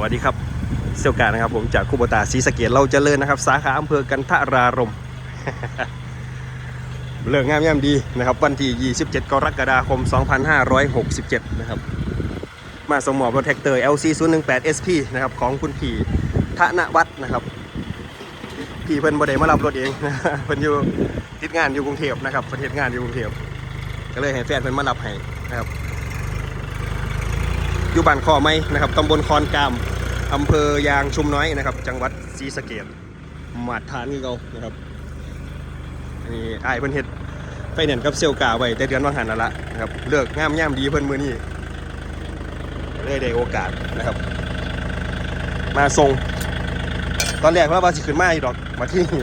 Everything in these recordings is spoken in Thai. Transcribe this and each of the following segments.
สวัสดีครับเซี่ยวกานะครับผมจากคูโบตาศรีสะเกดเราเจริญนะครับ สาขาอำเภอกันทรารมเลิกงามย่ำดีนะครับ วันที่ 27 กรกฎาคม 2567 นะครับ มาสมอบรถแท็กเตอร์ LC 018 SP นะครับ ของคุณพี่ธนวัฒน์นะครับ พี่เพิ่นบ่ได้มารับรถเองเพิ่นอยู่ติดงานอยู่กรุงเทพนะครับประเทศงานอยู่กรุงเทพก็เลยให้แฟนเพิ่นมารับให้นะครับ อยู่บ้านคอไม้นะครับตำบลคอนกามอำเภอยางชุมน้อยนะครับ จังหวัดศรีสะเกดมาดฐานคือเรานะครับอันนี้ไอ้เพิ่นเฮ็ดไฟแนนซ์กับเซลกาไว้แต่เดือนว่างหันแล้วละนะครับเลิกงามย่ามดีเพิ่นมือนี้เลยได้โอกาสนะครับ มาส่งตอนแรกว่าว่าสิขึ้นมาอีกดอกมาที่นี่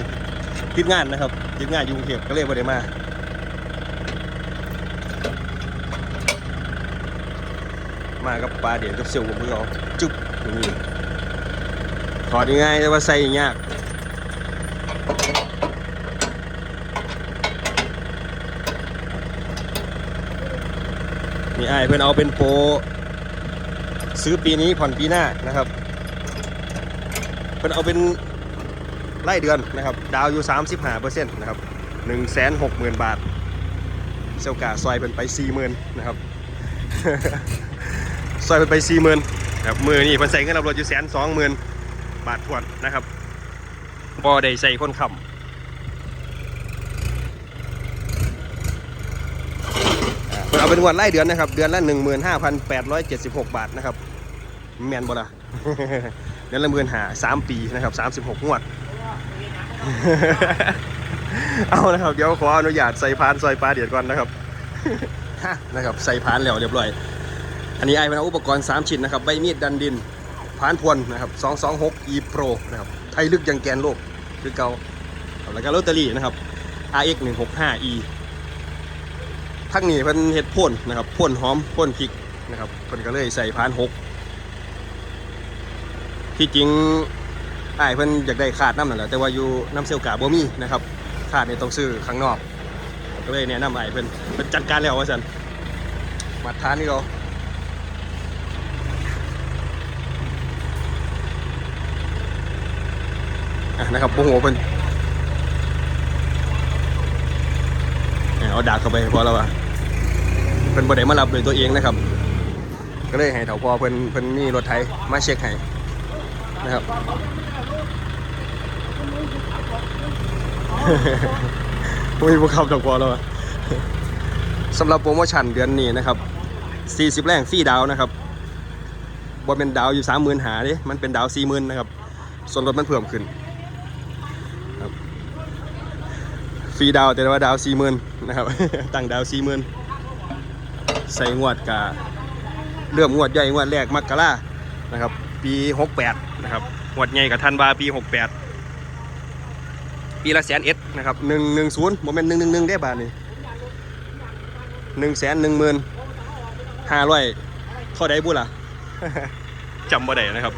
ติดงานนะครับติดงานอยู่กรุงเทพก็เลยบ่ได้มา มากับปลาเดี่ยนกับเสี่ยวผมเพื่อเอาจุ๊บอย่างนี้ถอดยังไงแต่ว่าใส่ยากนี่ไอ้เพื่อนเอาเป็นโปรซื้อปีนี้ผ่อนปีหน้านะครับ เพื่อนเอาเป็นไล่เดือนนะครับ ดาวอยู่ 35%นะครับ160,000 บาท เซลกาซอยเป็นไป 40,000นะครับ ซอยไปสี่หมื่นครับมือนี่เพิ่นใส่เงินรับรถอยู่แสนสองหมื่นบาททวนนะครับบ่ได้ใส่คนขับเอาเป็นงวดไล่เดือนนะครับ เดือนละ15,876บาทนะครับแมนบ่ละเดือนละหมื่นหาสามปีนะครับ36งวด เอานะครับ เดี๋ยวขออนุญาตใส่พานซอยปลาเดียดก่อนนะครับนะครับใส่พานแล้วเรียบร้อย อันนี้ไอ้เป็นอุปกรณ์ 3 ชิ้นนะครับ ใบมีดดันดินผานพวนนะครับ 226 e pro นะครับ ไทยลึกยังแกนโลก คือเกาแล้วก็ลอตเตอรี่นะครับ rx 165 e ทั้งนี้เพิ่นเฮ็ดพ่นนะครับพ่นหอมพ่นพริกนะครับเพิ่นก็เลยใส่พานหกที่จริงไอ้เพิ่นอยากได้ขาดน้ำนั่นแหละแต่ว่าอยู่น้ำเซลกาบ่มีนะครับขาดเนี่ยต้องซื้อข้างนอก ก็เลยแนะนำไอ้เพิ่นเพิ่นจัดการแล้วว่าซั่นมาทานนี่เรา อะ นะครับโมโหเพิ่นเอาดากเข้าไปพอแล้วอะเพิ่นบ่ได้มารับโดยตัวเองนะครับ ก็เลยให้เถาพอเพิ่นเพิ่นมีรถไถมาเช็คให้นะครับมีผู้ขับดอกพอแล้วอะสำหรับโปรโมชั่นเดือนนี้นะครับ 40 แรงฟรีดาวนะครับบ่เป็นดาวอยู่30,000หาด้มันเป็นดาว40,000นะครับ ส่วนลดมันเพิ่มขึ้น ฟรีดาวแต่ว่าดาวสี่หมื่นนะครับตั้งดาวสี่หมื่นใส่งวดกะเริ่มงวดใหญ่งวดแรกมกรานะครับ ปีหกแปดนะครับงวดใหญ่กับธันวาปีหกแปดปีละแสนเอ็ดนะครับหนึ่งหนึ่งศูนย์โมเมนต์หนึ่งหนึ่งหนึ่งได้บาทนี่หนึ่งแสนหนึ่งหมื่นห้าร้อยเท่าใดบุล่ะจำบ่ได้นะครับ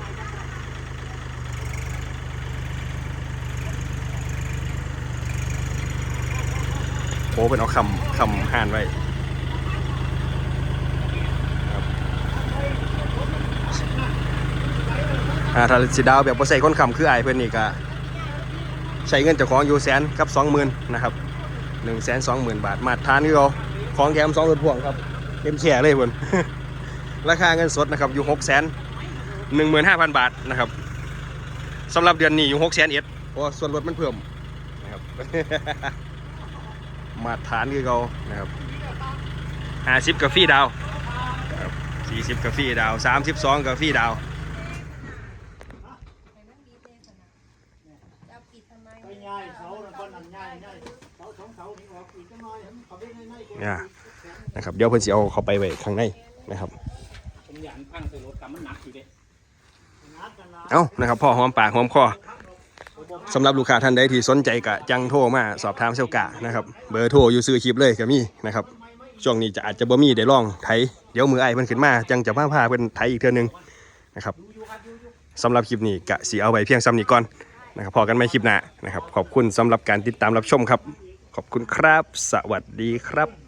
อ้เป็นเอาคำคำห่านไว้อ่าถ้าสิดาวแบบบ่ใส่คนคำคือไอายเพื่อนนี่ก็ใช้เงินเจ้าของอยู่แสนกับสองหมื่นนะครับหนึ่งแสนสองหมื่นบาทมาทานนี่เราของแถมสองรถพ่วงครับเต็มแช่เลยเพื่อนราคาเงินสดนะครับอยู่หกแสนหนึ่งหมื่นห้าพันบาทนะครับสำหรับเดือนนี้อยู่หกแสนเอ็ดเพราะส่วนลดมันเพิ่มนะครับ มาตรฐานคือเขานะครับห้าสิบกาแฟดาวสี่สิบกาแฟดาวสามสิบสองกาแฟดาวจะปิดทำไมไปง่ายเสาน่ะก้อนนั่นง่ายง่ายเสาสองเสานี่ออกอีกจังน้อยให้มันเข้าไปในในตัวเนี่ยนะครับเดี๋ยวเพิ่นสิเอาเขาไปไว้ข้างในนะครับผมอยากพังใส่รถกับมันหนักอยู่เด้นัดกันนะเอ้านะครับพ่อหอมปากหอมคอ สำหรับลูกค้าท่านใดที่สนใจกะจังโทรมาสอบถามเซลกะนะครับเบอร์โทรอยู่ซื้อคลิปเลยก็มีนะครับช่วงนี้จะอาจจะบ่มีได้ลองไถเดี๋ยวมือไอ้เพิ่นขึ้นมา จังจะพาพาเพิ่นไถอีกเทื่อนึงนะครับสำหรับคลิปนี้กะสิเอาไว้เพียงซ้ำนี้ก่อนนะครับพอกันไม่คลิปหน้านะครับ ขอบคุณสำหรับการติดตามรับชมครับ ขอบคุณครับ สวัสดีครับ